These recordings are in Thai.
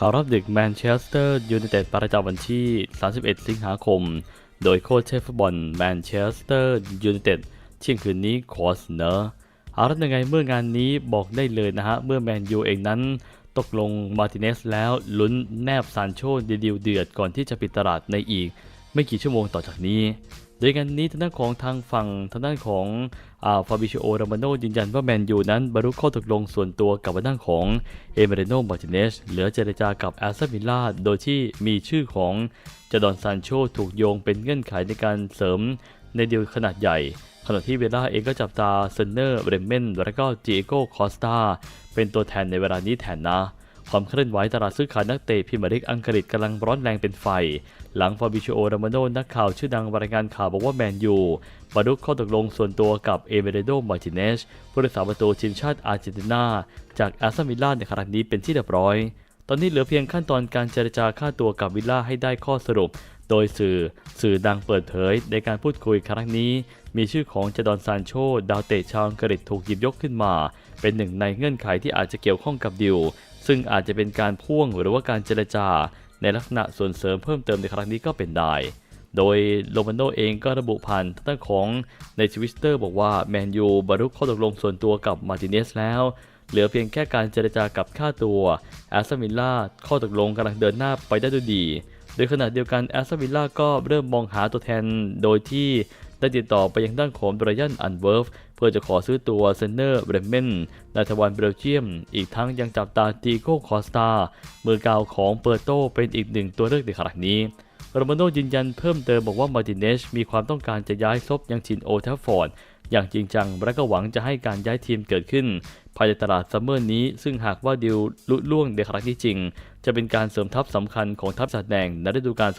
ข่าวรอบดึกแมนเชสเตอร์ยูไนเต็ดประจำวันที่ 31 สิงหาคม โดยโค้ชเชฟฟุตบอลแมนเชสเตอร์ยูไนเต็ดเที่ยงคืนนี้ขอเสนอเอาละยังไงเมื่องานนี้บอกได้เลยนะฮะ เมื่อแมนยูเองนั้น ตกลงมาร์ติเนสแล้วลุ้นแนบซานโชดีดิวเดือดก่อนที่จะปิดตลาดในอีก ไม่กี่ชั่วโมงต่อจากนี้ โดยงานนี้ทางด้านของทางฝั่งทางด้านของฟาบิชิโอรามานโนยืนยันว่าแมนยูนั้นบรรลุข้อตกลงส่วนตัวกับทางด้านของเอเมเรโนมาร์ติเนสเหลือเจรจากับแอสตันวิลล่าโดยที่มีชื่อของจดอนซานโชถูกโยงเป็นเงื่อนไขในการเสริมในดีลขนาดใหญ่ขณะที่เวล่าเองก็จับตาเซนเนอร์เรมเมนและก็จิเอโกคอสตาเป็นตัวแทนในเวลานี้แทนนะ ความเคลื่อนไหวตลาดซื้อขายนักเตะพรีเมียร์ลีกอังกฤษกำลังร้อนแรงเป็นไฟ หลังฟาบิชิโอรามานโนนักข่าวชื่อดังรายงานข่าวบอกว่าแมนยูบรรลุข้อตกลงส่วนตัวกับเอเมเรโดมาร์ติเนสผู้รักษาประตูทีมชาติอาร์เจนตินา จากแอสตันวิลล่าในครั้งนี้เป็นที่เรียบร้อย ตอนนี้เหลือเพียงขั้นตอนการเจรจาค่าตัวกับวิลล่าให้ได้ข้อสรุป โดยสื่อสื่อดังเปิดเผยในการพูดคุยครั้งนี้ มีชื่อของจดอนซานโช ดาวเตะชาวอังกฤษถูกหยิบยกขึ้นมา เป็นหนึ่งในเงื่อนไขที่อาจจะเกี่ยวข้องกับดิว ซึ่งอาจจะเป็นการพ่วงหรือว่าการเจรจา ในลักษณะส่วนเสริมเพิ่มเติมในครั้งนี้ก็เป็นได้ โดยโรมาโนเองก็ระบุผ่านทางด้านของในทวิตเตอร์บอกว่าแมนยูบรรลุข้อตกลงส่วนตัวกับมาร์ติเนสแล้ว เหลือเพียงแค่การเจรจากับค่าตัวแอสตันวิลล่าข้อตกลงกำลังเดินหน้าไปได้ด้วยดี โดยขณะเดียวกันแอสตันวิลล่าก็เริ่มมองหาตัวแทนโดยที่ ได้ติดต่อไปยังด้านของบรยันอันเวิร์ฟเพื่อจะขอซื้อตัวเซนเนอร์เบรเมนนาทวันเบลเจียม อีกทั้งยังจับตาตีโก้คอสตา มือกาวของเปอร์โตเป็นอีกหนึ่งตัวเลือกในครั้งนี้โรมาโนยืนยันเพิ่มเติมบอกว่ามาร์ติเนสมีความต้องการจะย้ายซบยังทินโอทัฟฟอร์ดอย่างจริงจังและก็หวังจะให้การย้ายทีมเกิดขึ้น ภายในตลาดซัมเมอร์นี้ ซึ่งหากว่าดิวลุล่วงในครั้งที่จริง จะเป็นการเสริมทัพสำคัญของทัพจัดแดงในฤดูกาล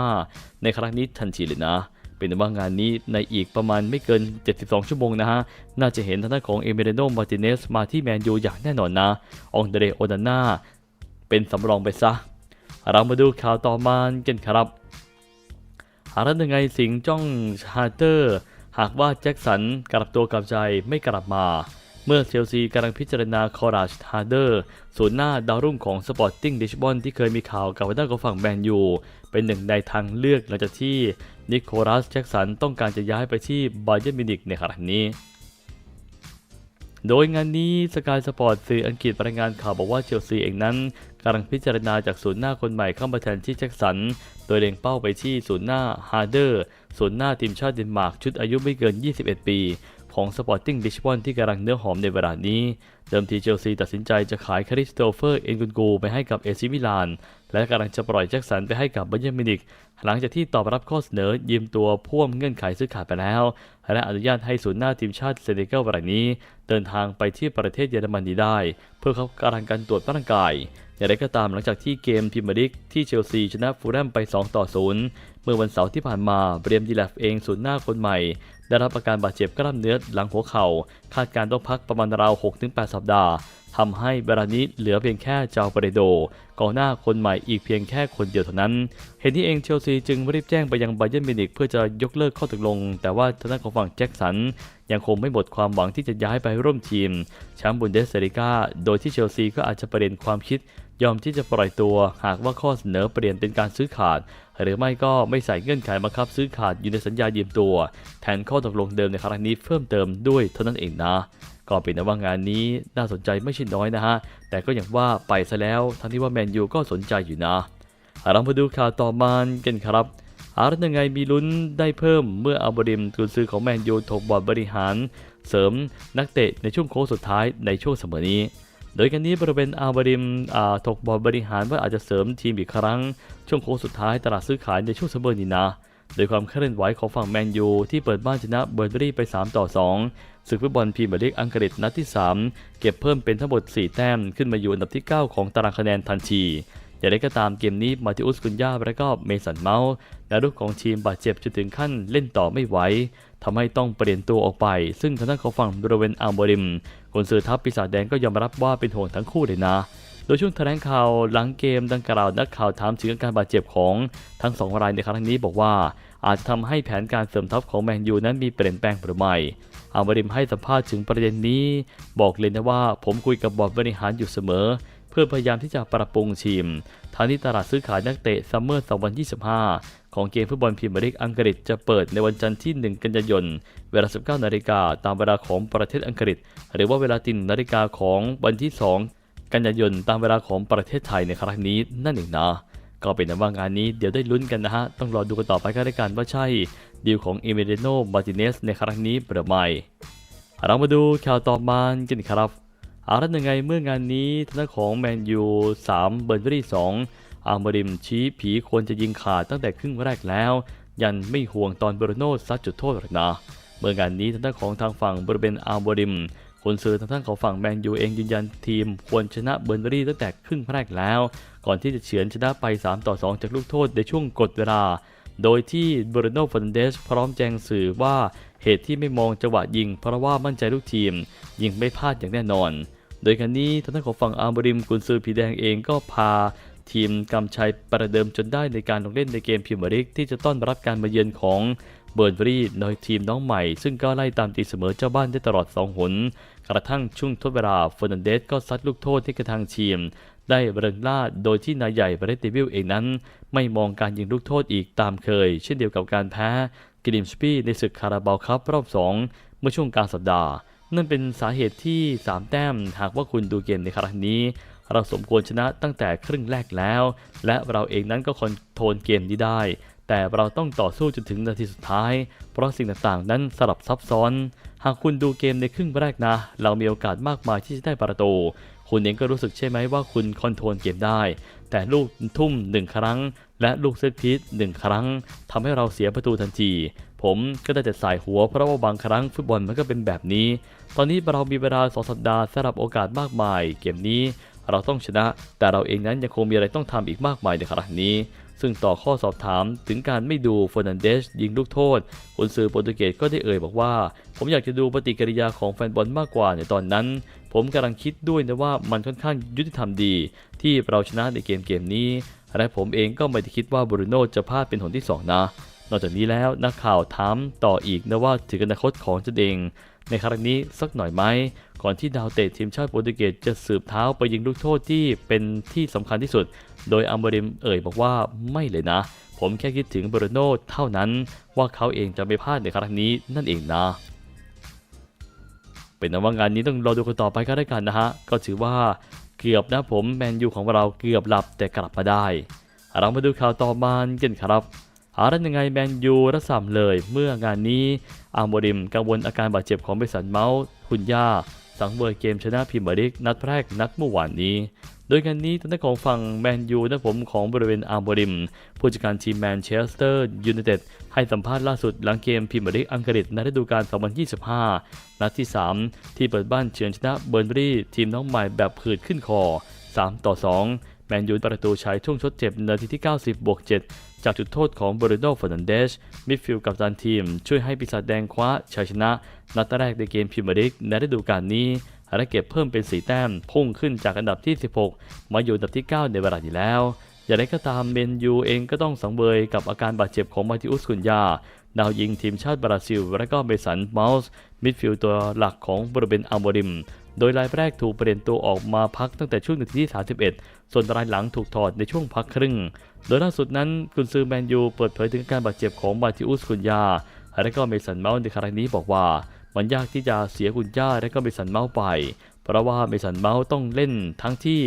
2025 ในครั้งนี้ทันทีเลยนะ เป็นว่างานนี้ในอีกประมาณไม่เกิน 72 ชั่วโมงนะฮะ น่าจะเห็นทางด้านของเอเมเรโนมาร์ติเนสมาที่แมนยูอย่างแน่นอนนะ องเดเรโอดาน่าเป็นสำรองไปซะ เรามาดูข่าวต่อมากันครับหารันยังไงสิงจ้องชาร์เตอร์ หากว่าแจ็คสันกลับตัวกลับใจไม่กลับมา เมื่อเชลซีกำลังพิจารณาคอราชฮาร์เดอร์ศูนย์หน้าดาวรุ่งของสปอร์ติ้งลิชบอนที่เคยมีข่าวกับด้านของฝั่งแมนยูเป็นหนึ่งในทางเลือกหลังจากที่นิโคลัสแจ็คสันต้องการจะย้ายไปที่บาเยอร์มิวนิกในครั้งนี้โดยงานนี้สกายสปอร์ตสื่ออังกฤษรายงานข่าวบอกว่าเชลซีเองนั้นกำลังพิจารณาจากศูนย์หน้าคนใหม่เข้ามาแทนที่แจ็คสัน โดยเล็งเป้าไปที่ศูนย์หน้าฮาร์เดอร์ศูนย์หน้าทีมชาติเดนมาร์กชุดอายุไม่เกิน 21 ปี ของสปอร์ติ้งลิชบอนที่กำลังเนื้อหอมในเวลานี้ เดิมทีเชลซีตัดสินใจจะขายคาริสโตเฟอร์เอ็นกุนกูไปให้กับเอซิมิลาน และกำลังจะปล่อยแจ็คสันไปให้กับบัเยอร์มินิก หลังจากที่ตอบรับข้อเสนอยืมตัวพ่วงเงื่อนไขซื้อขาดไปแล้ว และอนุญาตให้ศูนย์หน้าทีมชาติเซเนกัลรายนี้ เดินทางไปที่ประเทศเยอรมนีได้ เพื่อเขากำลังการตรวจร่างกายอย่างไรก็ตามหลังจากที่เกมพรีเมียร์ลีกที่เชลซีชนะฟูลแลมไป 2 ต่อ 0 เมื่อวันเสาร์ที่ผ่านมาเบรียมดีแลฟเองศูนย์หน้าคนใหม่ ได้รับอาการบาดเจ็บกล้ามเนื้อหลังหัวเข่า คาดการต้องพักประมาณราว 6-8 สัปดาห์ทำให้เวลานี้เหลือเพียงแค่เจ้าเปเรโดกองหน้าคนใหม่อีกเพียงแค่คนเดียวเท่านั้น เห็นที่เองเชลซีจึงรีบแจ้งไปยังไบเยอร์มิวนิกเพื่อจะยกเลิกข้อตกลง แต่ว่าทางด้านของฝั่งแจ็คสัน ยังคงไม่หมดความหวังที่จะย้ายไปร่วมทีมแชมป์บุนเดสเซริกาโดยที่เชลซีก็อาจจะเปลี่ยนความคิด ยอมที่จะปล่อยตัว หากว่าข้อเสนอเปลี่ยนเป็นการซื้อขาด หรือไม่ก็ไม่ใส่เงื่อนไขบังคับซื้อขาดอยู่ในสัญญายืมตัว แทนข้อตกลงเดิมในครั้งนี้เพิ่มเติมด้วยเท่านั้นเองนะก็เป็นนว่างานนี้น่าสนใจไม่ใช่น้อยนะฮะ แต่ก็อย่างว่าไปซะแล้ว ทั้งที่ว่าแมนยูก็สนใจอยู่นะเรามาดูข่าวต่อมากันครับอาร์ตยังไงมีลุ้นได้เพิ่มเมื่ออัลบริมกุนซือของแมนยูถกบอร์ดบริหาร เสริมนักเตะในช่วงโค้งสุดท้ายในช่วงเสมอนี้ โดยกันนี้บริเวณอัลบริมถกบอร์ดบริหารว่าอาจจะเสริมทีมอีกครั้ง ช่วงโค้งสุดท้ายตลาดซื้อขายในช่วงเสมอนี้นะโดยความเคลื่อนไหวของฝั่งแมนยูที่เปิดบ้านชนะเบอร์เบอรี่ไป 3 ต่อ 2 ศึกฟุตบอลพรีเมียร์ลีกอังกฤษนัดที่ 3 เก็บเพิ่มเป็นทั้งหมด 4 แต้ม ขึ้นมาอยู่อันดับที่ 9 ของตารางคะแนนทันทีอย่างไรก็ตามเกมนี้มาติอุสกุนยาและก็เมสันเมาส์ และลูกของทีมบาดเจ็บจนถึงขั้นเล่นต่อไม่ไหวทำให้ต้องเปลี่ยนตัวออกไป ซึ่งทางด้านของฝั่งบริเวณอัลบริมคนสื่อทัพปีศาจแดงก็ยอมรับว่าเป็นห่วงทั้งคู่เลยนะ โดยช่วงแถลงข่าวหลังเกมดังกล่าวนักข่าวถามถึงอาการบาดเจ็บของทั้งสองรายในครั้งนี้บอกว่า อาจจะทำให้แผนการเสริมทัพของแมนยูนั้นมีเปลี่ยนแปลงหรือไม่อาบริมให้สัมภาษณ์ถึงประเด็นนี้ บอกเลยนะว่าผมคุยกับบอร์ดบริหารอยู่เสมอเพื่อพยายามที่จะปรับปรุงทีมทางที่ตลาดซื้อขายนักเตะซัมเมอร์ 2025 ของเกมฟุตบอลพรีเมียร์ลีกอังกฤษจะเปิดในวันจันทร์ที่ 1 กันยายน เวลา 19 นาฬิกาตามเวลาของประเทศอังกฤษ หรือว่าเวลาตินนาฬิกาของวันที่ 2 กันยายนตามเวลาของประเทศไทยในครั้งนี้นั่นเองนะก็เป็นว่างานนี้เดี๋ยวได้ลุ้นกันนะฮะ ต้องรอดูกันต่อไปก็ได้กันว่าใช่ดีลของเอเมเดโนมาติเนสในครั้งนี้หรือไม่เรามาดูข่าวต่อมากันครับเอาละยังไงเมื่องานนี้ทางด้าของแมนยู3เบอร์นรี่2 อาร์มริมชี้ผีควรจะยิงขาดตั้งแต่ครึ่งแรกแล้ว ยันไม่ห่วงตอนเบรโน่ซัดจุดโทษหรอกนะเมื่องานนี้ทางด้านของทางฝั่งบริเวณอาร์มริมคนซื้อทางด้านของฝั่งแมนยูเองยืนยันทีม ควรชนะเบอร์นรี่ตั้งแต่ครึ่งแรกแล้ว ก่อนที่จะเฉือนชนะไป 3 ต่อ 2 จากลูกโทษในช่วงกดเวลา โดยที่เบรโน่ฟอนเดสพร้อมแจ้งสื่อว่าเหตุที่ไม่มองจังหวะยิง เพราะว่ามั่นใจลูกทีม ยิงไม่พลาดอย่างแน่นอน โดยกันนี้ทางด้านของฝั่งอาร์บริมกุนซือผีแดงเองก็พา ทีมกำชัยประเดิมจนได้ในการลงเล่นในเกมพรีเมียร์ลีกที่จะต้อนรับการมาเยือนของเบิร์นบรีโดยทีมน้องใหม่ ซึ่งก็ไล่ตามตีเสมอเจ้าบ้านได้ตลอด 2 หน กระทั่งช่วงทดเวลาเฟอร์นันเดสก็ซัดลูกโทษที่กระทางทีม ได้เริงล่าโดยที่นายใหญ่เบรตเตวิลเองนั้น ไม่มองการยิงลูกโทษอีกตามเคย เช่นเดียวกับการแพ้กริมสปีในศึกคาราบาวครับรอบ 2 เมื่อช่วงกลางสัปดาห์ นั่นเป็นสาเหตุที่ 3 แต้มหากว่าคุณดูเกมในครั้งนี้ เราสมควรชนะตั้งแต่ครึ่งแรกแล้ว และเราเองนั้นก็คอนโทรลเกมนี้ได้ แต่เราต้องต่อสู้จนถึงนาทีสุดท้าย เพราะสิ่งต่างๆ นั้นสลับซับซ้อน หากคุณดูเกมในครึ่งแรกนะ เรามีโอกาสมากมายที่จะได้ประตูคุณเองก็รู้สึกใช่ไหมว่าคุณคอนโทรลเกมได้ แต่ลูกทุ่มหนึ่งครั้ง และลูกเซตพีซหนึ่งครั้งทำให้เราเสียประตูทันที ผมก็ได้แต่สายหัวเพราะว่าบางครั้งฟุตบอลมันก็เป็นแบบนี้ ตอนนี้เรามีเวลาสองสัปดาห์สำหรับโอกาสมากมาย เกมนี้ เราต้องชนะ แต่เราเองนั้นยังคงมีอะไรต้องทำอีกมากมายในครั้งนี้ ซึ่งต่อข้อสอบถามถึงการไม่ดูเฟอร์นันเดสยิงลูกโทษคนสื่อโปรตุเกสก็ได้เอ่ยบอกว่า ผมอยากจะดูปฏิกิริยาของแฟนบอลมากกว่าในตอนนั้น ผมกำลังคิดด้วยนะว่ามันค่อนข้างยุติธรรมดี ที่เราชนะในเกมเกมนี้และผมเองก็ไม่ได้คิดว่าบรูโน่จะพลาดเป็นหนที่ 2 นะ นอกจากนี้แล้วนักข่าวถามต่ออีกนะว่าถึงอนาคตของตนเอง ในครั้งนี้สักหน่อยไหม ก่อนที่ดาวเตะทีมชาติโปรตุเกสจะสืบเท้าไปยิงลูกโทษที่เป็นที่สำคัญที่สุด โดยอัมเบริมเอ่ยบอกว่าไม่เลยนะ ผมแค่คิดถึงเบรโนเท่านั้น ว่าเขาเองจะไม่พลาดในครั้งนี้นั่นเองนะเป็นนว่างานนี้ต้องรอดูกันต่อไปก็ได้กันนะฮะ ก็ถือว่าเกือบนะผมแมนยูของเราเกือบหลับแต่กลับมาได้ เรามาดูข่าวต่อมากันครับ หาได้ยังไงแมนยูระสำเลยเมื่องานนี้อาร์โมริมกังวลอาการบาดเจ็บของเบสันเมาส์คุณย่า สังเวยเกมชนะพรีเมียร์ลีกนัดแรกนัดเมื่อวานนี้ โดยงานนี้ทางด้านของฝั่งแมนยูนะผมของบริเวณอาร์โมริม ผู้จัดการทีมแมนเชสเตอร์ยูไนเต็ดให้สัมภาษณ์ล่าสุดหลังเกมพรีเมียร์ลีกอังกฤษในฤดูกาล 2025 นัดที่ 3 ที่เปิดบ้านเฉือนชนะเบอร์นบรีทีมน้องใหม่แบบผืดขึ้นคอ 3 ต่อ 2 นยูประตูชัยช่วงชดเจ็บนาทีที่ 90บวก7จากจุดโทษของบรูโนฟอนันเดสมิดฟิลด์กับตันทีม ช่วยให้ปีศาจแดงคว้าชัยชนะ นัดแรกในเกมพรีเมียร์ลีกในฤดูกาลนี้และเก็บเพิ่มเป็น 4 แต้ม พุ่งขึ้นจากอันดับที่ 16 มาอยู่อันดับที่ 9 ในเวลาที่แล้ว อย่างไรก็ตามเมนยูเองก็ต้องสังเวยกับอาการบาดเจ็บของมาติอุสคุนยาดาวยิงทีมชาติบราซิล และก็เมสันเมาส์มิดฟิลด์ตัวหลักของบริเวณอัลโมริม โดยรายแรกถูกเปลี่ยนตัวออกมาพักตั้งแต่ช่วงนาทีที่ 31 ส่วนรายหลังถูกถอดในช่วงพักครึ่ง โดยล่าสุดนั้นกุนซือแมนยูเปิดเผยถึงการบาดเจ็บของมาติอุสคุนยา และก็เมสันเมาส์ในครั้งนี้บอกว่า มันยากที่จะเสียกุนยาและก็เมสันเมาส์ไป เพราะว่าเมสันเมาส์ต้องเล่นทั้งที่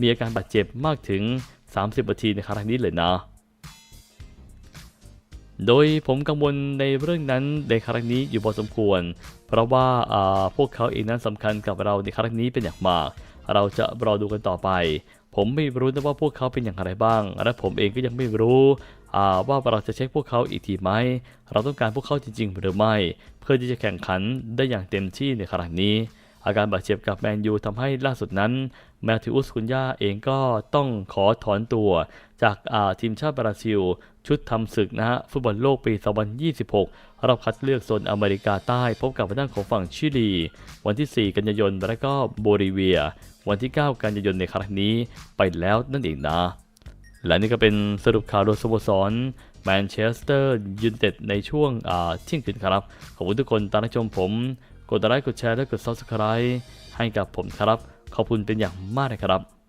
มีอาการบาดเจ็บมากถึง 30นาทีในครั้งนี้เลยนะ โดยผมกังวลในเรื่องนั้นในครั้งนี้อยู่พอสมควร เพราะว่าอาพวกเขาเองนั้นสำคัญกับเราในครั้งนี้เป็นอย่างมาก เราจะรอดูกันต่อไป ผมไม่รู้นะว่าพวกเขาเป็นอย่างไรบ้าง และผมเองก็ยังไม่รู้อาว่าเราจะเช็คพวกเขาอีกทีไหม เราต้องการพวกเขาจริง ๆ หรือไม่ เพื่อที่จะแข่งขันได้อย่างเต็มที่ในครั้งนี้ อาการบาดเจ็บกับแมนยูทำให้ล่าสุดนั้นแมทธิอุสคุนยาเองก็ต้องขอถอนตัว จากาทีมชาติบราซิล ชุดทำศึกนะฮะฟุตบอลโลกปี 2026 รอบคัดเลือกโซนอเมริกาใต้ พบกับทางด้านของฝั่งชิลี วันที่ 4 กันยายนและก็โบลิเวีย วันที่ 9 กันยายนในครั้งนี้ไปแล้วนั่นเองนะ และนี่ก็เป็นสรุปข่าวโดยสโมสรแมนเชสเตอร์ยูไนเต็ดในช่วงเที่ยงคืนครับ ขอบคุณทุกคนตามรับชมผม กดไลค์กดแชร์และกด Subscribe ให้กับผมครับ ขอบคุณเป็นอย่างมากเลยครับ